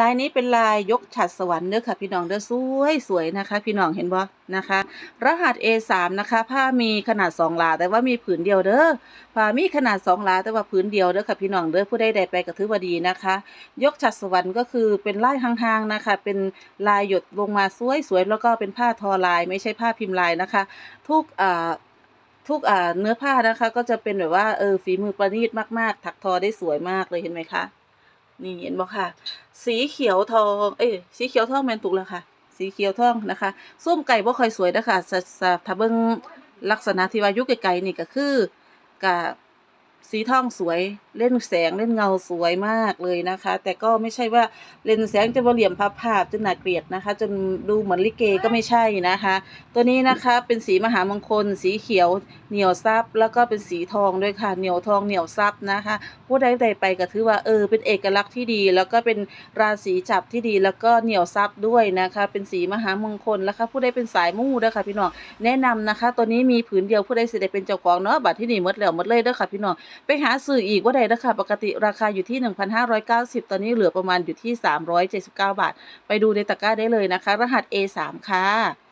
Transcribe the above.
ลายนี้เป็นลายยกฉัดสวรรค์เด้อค่ะ พี่น้องเด้อสวยสวยนะคะ พี่น้องเห็นบ่นะคะ รหัส A3 นะคะ ผ้ามีขนาด2หลาแต่ว่ามีผืนเดียวเด้อผ้ามีขนาด2หลาแต่ว่าผืนเดียวเด้อค่ะพี่น้องเด้อผู้ใดได้ไปก็ถือว่าดีนะคะ ยกฉัดสวรรค์ก็คือเป็นลายห่างๆนะคะ เป็นลายหยดลงมาสวยๆแล้วก็เป็นผ้าทอลาย ไม่ใช่ผ้าพิมพ์ลายนะคะ ทุกอ่าทุกอ่าเนื้อผ้านะคะ ก็จะเป็นแบบว่าเออฝีมือประณีตมากๆ ถักทอได้สวยมากเลยเห็นไหมคะ นี่เห็นบ่ค่ะ สีเขียวทอง เอ้ยสีเขียวทองแมนถูกแล้วค่ะ สีเขียวทองนะคะส้มไก่บ่ค่อยสวยนะคะสะสะถ้าเบิ่งลักษณะที่ว่ายู่ไก่ๆนี่ก็คือกะ สีทองสวยเล่นแสงเล่นเงาสวยมากเลยนะคะ แต่ก็ไม่ใช่ว่าเล่นแสงจะเหลี่ยมพับภาพจนหนาเกลียดนะคะ จนดูเหมือนลิเกก็ไม่ใช่นะคะ ตัวนี้นะคะเป็นสีมหามงคล สีเขียวเหนียวซับแล้วก็เป็นสีทองด้วยค่ะเหนียวทองเหนียวซับนะคะ ผู้ใดใดไปก็ถือว่าเออเป็นเอกลักษณ์ที่ดี แล้วก็เป็นราศีจับที่ดี แล้วก็เหนียวซับด้วยนะคะ เป็นสีมหามงคลนะคะ ผู้ใดเป็นสายมู่ด้อค่ะพี่น้องแนะนำนะคะ ตัวนี้มีผืนเดียวผู้ใดสิได้เป็นเจ้าของเนาะบัตรที่นี่หมดแล้วหมดเลยเด้อค่ะพี่น้องไปหาสื่ออีกว่าใดราค่ะปกติราคาอยู่ที่ 1,590 ตอนนี้เหลือประมาณอยู่ที่ 379 บาท ไปดูในตะกร้าได้เลยนะคะ รหัส A3 ค่ะ